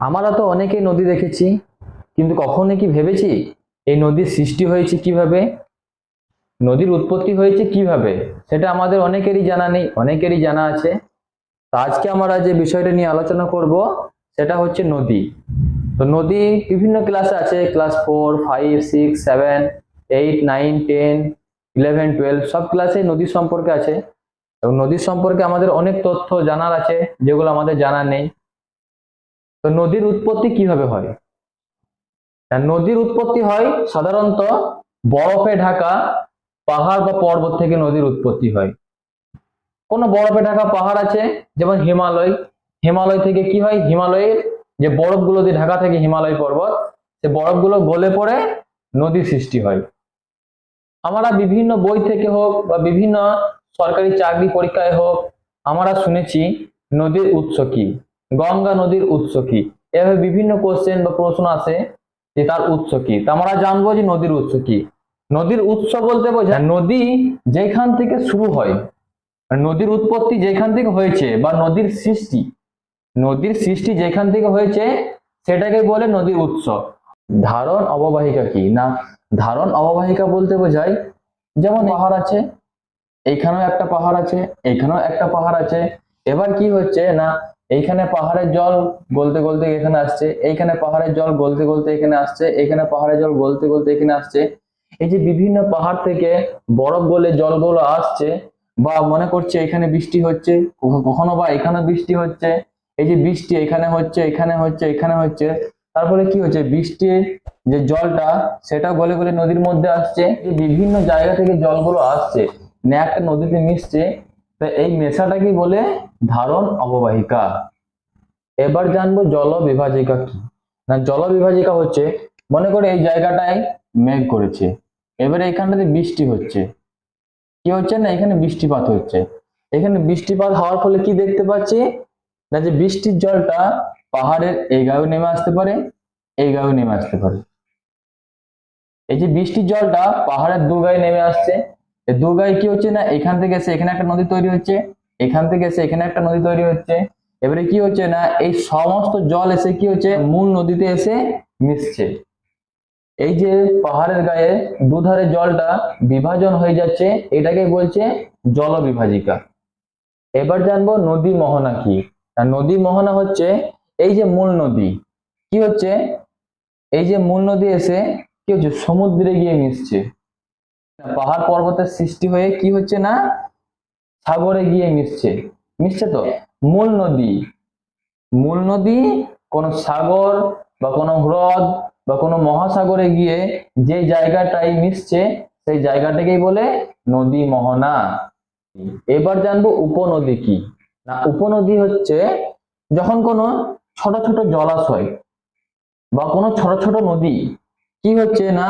আমরা তো অনেকেই নদী দেখেছি, কিন্তু কখনো কি ভেবেছি এই নদীর সৃষ্টি হয়েছে কীভাবে? নদীর উৎপত্তি হয়েছে কীভাবে? সেটা আমাদের অনেকেরই জানা নেই, অনেকেরই জানা আছে। তো আজকে আমরা যে বিষয়টা নিয়ে আলোচনা করব, সেটা হচ্ছে নদী। তো নদী বিভিন্ন ক্লাসে আছে class four five six seven eight nine ten eleven twelve সব ক্লাসে নদী সম্পর্কে আছে। এবং নদীর সম্পর্কে আমাদের অনেক তথ্য জানার আছে, যেগুলো আমাদের জানা নেই। তো নদীর উৎপত্তি কীভাবে হয়? নদীর উৎপত্তি হয় সাধারণত বরফে ঢাকা পাহাড় বা পর্বত থেকে নদীর উৎপত্তি হয়। কোনো বরফে ঢাকা পাহাড় আছে? যেমন হিমালয়। হিমালয় থেকে কি হয়? হিমালয়ের যে বরফগুলো দিয়ে ঢাকা থেকে হিমালয় পর্বত, সে বরফগুলো গলে পড়ে নদীর সৃষ্টি হয়। আমরা বিভিন্ন বই থেকে হোক বা বিভিন্ন সরকারি চাকরি পরীক্ষায় হোক, আমরা শুনেছি নদীর উৎস কি? গঙ্গা নদীর উৎস কি? এভাবে বিভিন্ন কোশ্চেন বা প্রশ্ন আসে যে তার উৎস কি? তা আমরা জানব যে নদীর উৎস কি। নদীর উৎস বলতে বোঝায় নদী যেখান থেকে শুরু হয় আর নদীর উৎপত্তি যেখান থেকে হয়েছে বা নদীর সৃষ্টি নদীর সৃষ্টি যেখান থেকে হয়েছে, সেটাকে বলে নদীর উৎস। ধারণ অববাহিকা কি? না, ধারণ অববাহিকা বলতে বোঝায় যেমন পাহাড় আছে এইখানেও একটা পাহাড় আছে এইখানেও একটা পাহাড় আছে। এবার কি হচ্ছে না এইখানে পাহাড়ের জল গলতে গলতে এখানে আসছে, এইখানে পাহাড়ের জল গলতে গলতে এখানে আসছে এখানে পাহাড়ের জল গলতে গলতে এখানে আসছে। এই যে বিভিন্ন পাহাড় থেকে বরফ গলে জলগুলো আসছে বা মনে করছে এখানে বৃষ্টি হচ্ছে কখনো বা এখানে বৃষ্টি হচ্ছে, এই যে বৃষ্টি এখানে হচ্ছে এখানে হচ্ছে এখানে হচ্ছে, তারপরে কি হচ্ছে? বৃষ্টির যে জলটা, সেটা গলে গলে নদীর মধ্যে আসছে বিভিন্ন জায়গা থেকে জলগুলো আসছে না একটা নদীতে মিশছে, তো এই মেশাটাকে বলে ধারণ অববাহিকা। এবার জানব জল বিভাজিকা কি। না, জল বিভাজিকা হচ্ছে, মনে করে এই জায়গাটায় মেঘ করেছে। এবারে এখানটাতে বৃষ্টি হচ্ছে। কি হচ্ছে না, এখানে বৃষ্টিপাত হচ্ছে। এখানে বৃষ্টিপাত হওয়ার ফলে কি দেখতে পাচ্ছি? না, যে বৃষ্টির জলটা পাহাড়ের এই গায়ে নেমে আসতে পারে, এই গায়ে নেমে আসতে পারে। এই যে বৃষ্টির জলটা পাহাড়ের দু গায়ে নেমে আসছে। দু গায়ে কি হচ্ছে না, এখান থেকে এসে এখানে একটা নদী তৈরি হচ্ছে। এখান থেকে এসে এখানে একটা নদী তৈরি হচ্ছে। এবারে কি হচ্ছে না, এই সমস্ত জল এসে কি হচ্ছে, মূল নদীতে এসে মিশছে। এই যে পাহাড়ের গায়ে দুধারে জলটা বিভাজন হয়ে যাচ্ছে, এটাকে বলছে জল বিভাজিকা এবার জানব নদী মোহনা কি। নদী মোহনা হচ্ছে এই যে মূল নদী। কি হচ্ছে? এই যে মূল নদী এসে কি হচ্ছে, সমুদ্রে গিয়ে মিশছে। পাহাড় পর্বতের সৃষ্টি হয়ে কি হচ্ছে না সাগরে গিয়ে মিশছে। মিশছে তো? মূল নদী। মূল নদী কোনো সাগর বা কোনো হ্রদ বা কোনো মহাসাগরে গিয়ে যে জায়গাটাই মিশছে, সেই জায়গাটাকেই বলে নদী মোহনা। এবার জানব উপনদী কি? না, উপনদী হচ্ছে যখন কোনো ছোট ছোট জলাশয় বা কোনো ছোট ছোট নদী কি হচ্ছে না,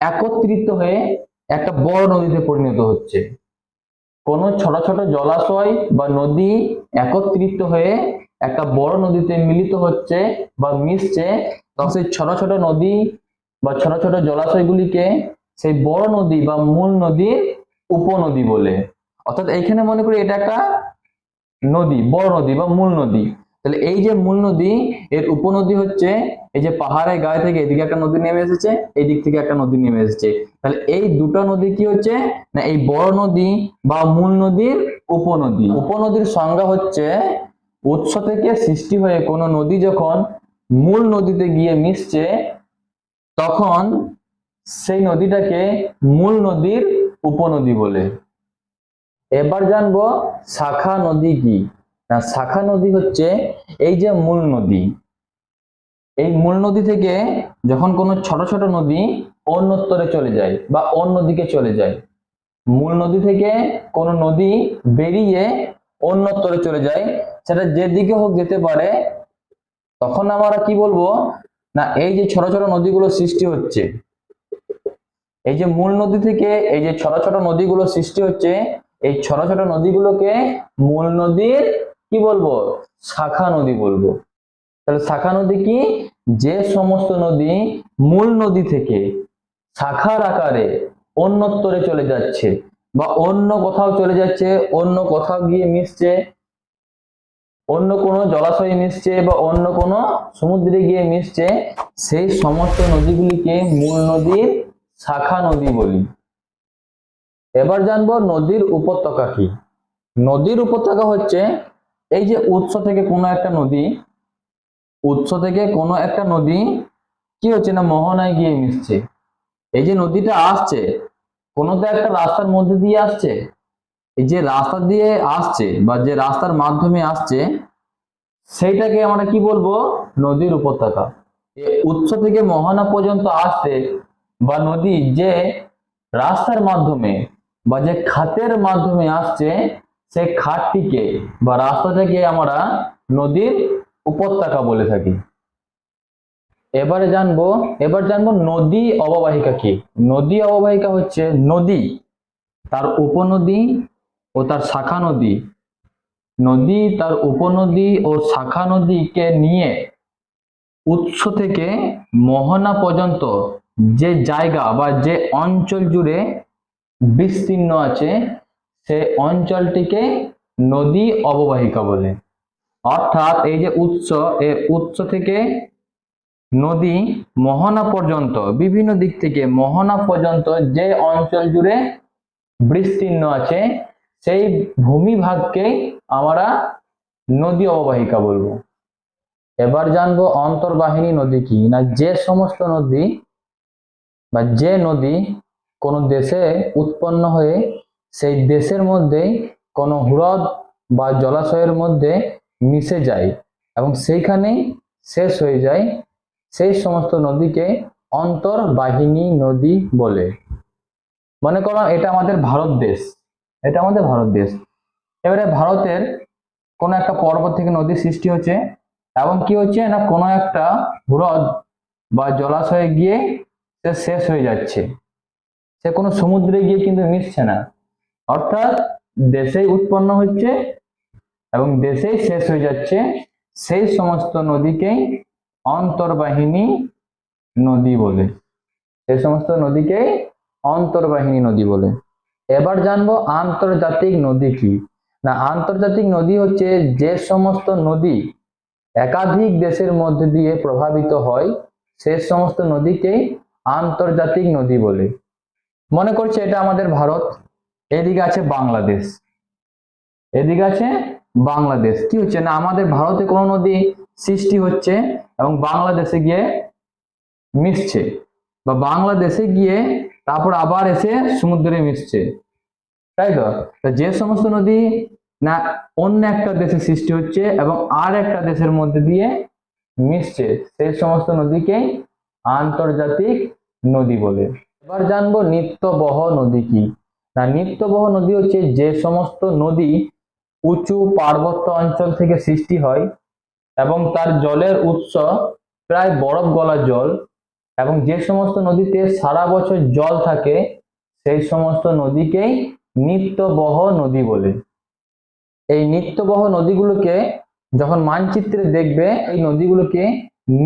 একত্রিত হয়ে একটা বড় নদীতে পরিণত হচ্ছে। কোনো ছোট ছোট জলাশয় বা নদী একত্রিত হয়ে একটা বড় নদীতে মিলিত হচ্ছে বা মিশছে, তখন সেই ছোট ছোট নদী বা ছোট ছোট জলাশয়গুলিকে সেই বড় নদী বা মূল নদীর উপনদী বলে। অর্থাৎ এইখানে মনে করি এটা একটা নদী, বড় নদী বা মূল নদী। তাহলে এই যে মূল নদী, এর উপনদী হচ্ছে এই যে পাহাড়ের গায়ে থেকে এদিকে একটা নদী নেমে এসেছে, এই দিক থেকে একটা নদী নেমে এসেছে। তাহলে এই দুটো নদী কি হচ্ছে? না, এই বড় নদী বা মূল নদীর উপনদী। উপনদীর সংজ্ঞা হচ্ছে, উৎস থেকে সৃষ্টি হয়ে কোনো নদী যখন মূল নদীতে গিয়ে মিশছে, তখন সেই নদীটাকে মূল নদীর উপনদী বলে। এবার জানব শাখা নদী কি? না, শাখা নদী হচ্ছে এই যে মূল নদী। এই মূল নদী থেকে যখন কোনো ছোট ছোট নদী অন্যত্তরে চলে যায় বা অন্য দিকে চলে যায়, মূল নদী থেকে কোনো নদী বেরিয়ে অন্যত্তরে চলে যায়, সেটা যেদিকে হোক যেতে পারে, তখন আমরা কি বলব? না, এই যে ছোট ছোট নদীগুলো সৃষ্টি হচ্ছে, এই যে মূল নদী থেকে এই যে ছোট ছোট নদীগুলো সৃষ্টি হচ্ছে, এই ছোট ছোট নদীগুলোকে মূল নদীর কি বলব? শাখা নদী বলব। তাহলে শাখা নদী কি? যে সমস্ত নদী মূল নদী থেকে শাখার আকারে অন্যত্তরে চলে যাচ্ছে বা অন্য কোথাও চলে যাচ্ছে, অন্য কোথাও গিয়ে মিশছে, অন্য কোনো জলাশয়ে মিশছে বা অন্য কোনো সমুদ্রে গিয়ে মিশছে, সেই সমস্ত নদীগুলিকে মূল নদীর শাখা নদী বলি। এবার জানব নদীর উপত্যকা কি? নদীর উপত্যকা হচ্ছে এই যে উৎস থেকে কোনো একটা নদী, উৎস থেকে কোনো একটা নদী কি হচ্ছে না মোহনায় গিয়ে মিশছে? এই যে নদীটা আসছে কোনো তো একটা রাস্তার মধ্যে দিয়ে আসছে? এই যে রাস্তা দিয়ে আসছে বা যে রাস্তার মাধ্যমে আসছে, সেইটাকে আমরা কি বলব? নদীর উপত্যকা। উৎস থেকে মোহনা পর্যন্ত আসতে বা নদী যে রাস্তার মাধ্যমে বা যে খাতের মাধ্যমে আসছে সেই খাতটিকে বা রাস্তাটাকে আমরা নদীর উপত্যকা বলে থাকি। এবারে জানব, এবার জানব নদী অববাহিকা কি? নদী অববাহিকা হচ্ছে নদী, তার উপনদী ও তার শাখা নদী। নদী, তার উপনদী ও শাখা নদীকে নিয়ে উৎস থেকে মোহনা পর্যন্ত যে জায়গা বা যে অঞ্চল জুড়ে বিস্তীর্ণ আছে সেই অঞ্চলটিকে নদী অববাহিকা বলে। অর্থাৎ এই যে উৎস এই উৎস থেকে নদী মোহনা পর্যন্ত, বিভিন্ন দিক থেকে মোহনা পর্যন্ত যে অঞ্চল জুড়ে বিস্তীর্ণ আছে, সেই ভূমিভাগকে আমরা নদী অববাহিকা বলব। এবার জানব অন্তর্বাহিনী নদী কি? না, যে সমস্ত নদী বা যে নদী কোনো দেশে উৎপন্ন হয়ে সেই দেশের মধ্যে কোনো হ্রদ বা জলাশয়ের মধ্যে মিশে যায় এবং সেইখানেই শেষ হয়ে যায়, সেই সমস্ত নদীকে অন্তর্বাহিনী নদী বলে। মনে করো এটা আমাদের ভারত দেশ, এটা আমাদের ভারত দেশ। এবারে ভারতের কোনো একটা পর্বত থেকে নদী সৃষ্টি হচ্ছে এবং কি হচ্ছে না কোনো একটা হ্রদ বা জলাশয়ে গিয়ে সে শেষ হয়ে যাচ্ছে। সে কোনো সমুদ্রে গিয়ে কিন্তু মিশছে না। অর্থাৎ দেশেই উৎপন্ন হচ্ছে এবং দেশেই শেষ হয়ে যাচ্ছে সেই সমস্ত নদীকেই অন্তর্বাহিনী নদী বলে। সেই সমস্ত নদীকেই অন্তর্বাহিনী নদী বলে। এবার জানব আন্তর্জাতিক নদী কি? না, আন্তর্জাতিক নদী হচ্ছে যে সমস্ত নদী একাধিক দেশের মধ্যে দিয়ে প্রভাবিত হয়, সে সমস্ত নদীকেই আন্তর্জাতিক নদী বলে। মনে করছে এটা আমাদের ভারত। এদিকে আছে বাংলাদেশ। এদিকে আছে বাংলাদেশ। কি হচ্ছে না, আমাদের ভারতে কোনো নদী সৃষ্টি হচ্ছে এবং বাংলাদেশে গিয়ে মিশছে বা বাংলাদেশে গিয়ে তারপর আবার এসে সমুদ্রে মিশছে। তাই তো? যে সমস্ত নদী না, অন্য একটা দেশে সৃষ্টি হচ্ছে এবং আর একটা দেশের মধ্যে দিয়ে মিশছে, সেই সমস্ত নদীকেই আন্তর্জাতিক নদী বলে। এবার জানব নিত্যবহ নদী কি? না নিত্যবহ নদী হচ্ছে যে সমস্ত নদী উঁচু পার্বত্য অঞ্চল থেকে সৃষ্টি হয় এবং তার জলের উৎস প্রায় বরফ গলা জল এবং যে সমস্ত নদীতে সারা বছর জল থাকে, সেই সমস্ত নদীকেই নিত্যবহ নদী বলে। এই নিত্যবহ নদীগুলোকে যখন মানচিত্রে দেখবে, এই নদীগুলোকে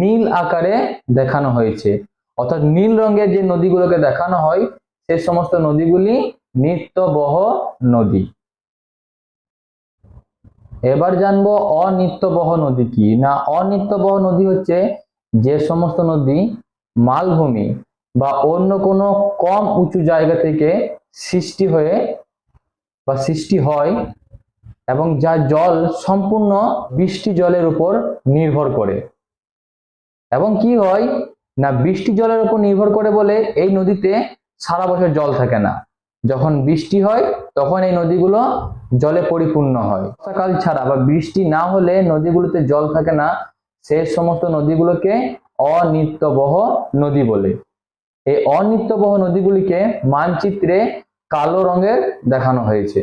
নীল আকারে দেখানো হয়েছে। অর্থাৎ নীল রঙের যে নদীগুলোকে দেখানো হয়, সে সমস্ত নদীগুলি নিত্যবহ নদী। এবার জানব অনিত্যবহ নদী কি? না, অনিত্যবহ নদী হচ্ছে যে সমস্ত নদী মালভূমি বা অন্য কোনো কম উঁচু জায়গা থেকে সৃষ্টি হয়ে বা সৃষ্টি হয় এবং যা জল সম্পূর্ণ বৃষ্টি জলের উপর নির্ভর করে। এবং কি হয়? না, বৃষ্টি জলের উপর নির্ভর করে বলে এই নদীতে সারা বছর জল থাকে না। যখন বৃষ্টি হয়, তখন এই নদীগুলো জলে পরিপূর্ণ হয়। বর্ষাকাল ছাড়া বা বৃষ্টি না হলে নদীগুলোতে জল থাকে না সেই সমস্ত নদীগুলোকে অনিত্যবহ নদী বলে। এই অনিত্যবহ নদীগুলিকে মানচিত্রে কালো রঙের দেখানো হয়েছে।